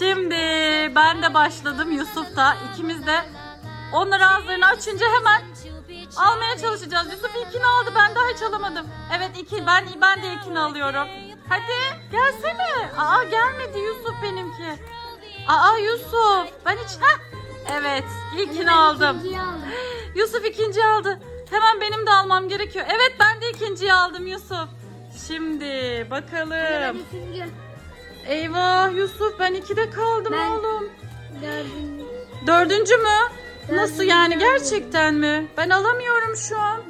Şimdi ben de başladım Yusuf da ikimiz de onlar ağızlarını açınca hemen almaya çalışacağız. Yusuf ilkini aldı ben daha hiç alamadım. Evet iki ben ben de ilkini alıyorum. Hadi gelsene. Aa gelmedi Yusuf benimki. Aa Yusuf ben hiç Heh. Evet ilkini aldım. İkinciyi aldım. Yusuf ikinci aldı. Hemen benim de almam gerekiyor. Evet ben de ikinciyi aldım Yusuf. Şimdi bakalım. Eyvah Yusuf ben ikide kaldım Ben- oğlum. Dördüncü. Dördüncü mü? Nasıl Dördüncü yani aldım. gerçekten mi? Ben alamıyorum şu an.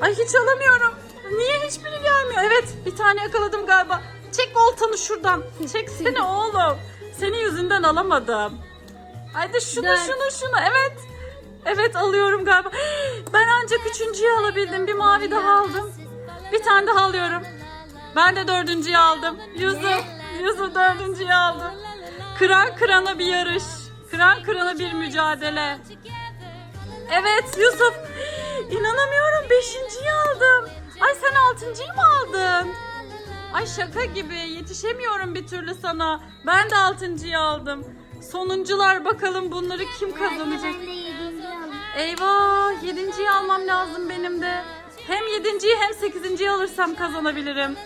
Ay hiç alamıyorum. Niye hiçbiri gelmiyor? Evet bir tane yakaladım galiba. Çek oltanı şuradan. Çeksene oğlum. Senin yüzünden alamadım. Haydi şunu Dört. şunu şunu. Evet. Evet alıyorum galiba. Ben ancak üçüncüyü alabildim. Bir mavi daha aldım. Bir tane daha alıyorum. Ben de dördüncüyü aldım. Yusuf. Yusuf dördüncüyü aldım. Kıran kırana bir yarış. Kıran kırana bir mücadele. Evet Yusuf. İnanamıyorum beşinciyi aldım. Ay sen altıncıyı mı aldın? Ay şaka gibi yetişemiyorum bir türlü sana. Ben de altıncıyı aldım. Sonuncular bakalım bunları kim kazanacak? Eyvah yedinciyi almam lazım benim de. Hem yedinciyi hem sekizinciyi alırsam kazanabilirim.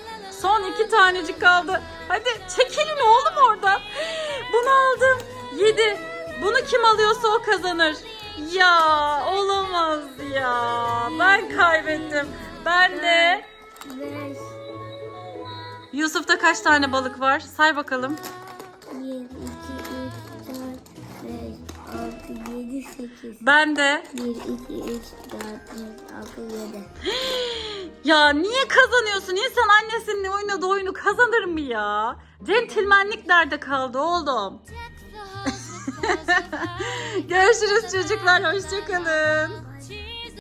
Son iki tanecik kaldı. Hadi çekilin oğlum oradan. Bunu aldım. Yedi. Bunu kim alıyorsa o kazanır. Ya olamaz ya. Ben kaybettim. Ben de. Beş. Yusuf'ta kaç tane balık var? Say bakalım. Bir, iki, 8. Ben de. 1, 2, 3, 4, 5, 6, 7. ya niye kazanıyorsun? İnsan annesinin oynadığı oyunu kazanır mı ya? Centilmenlik nerede kaldı oğlum? Görüşürüz çocuklar. Hoşçakalın.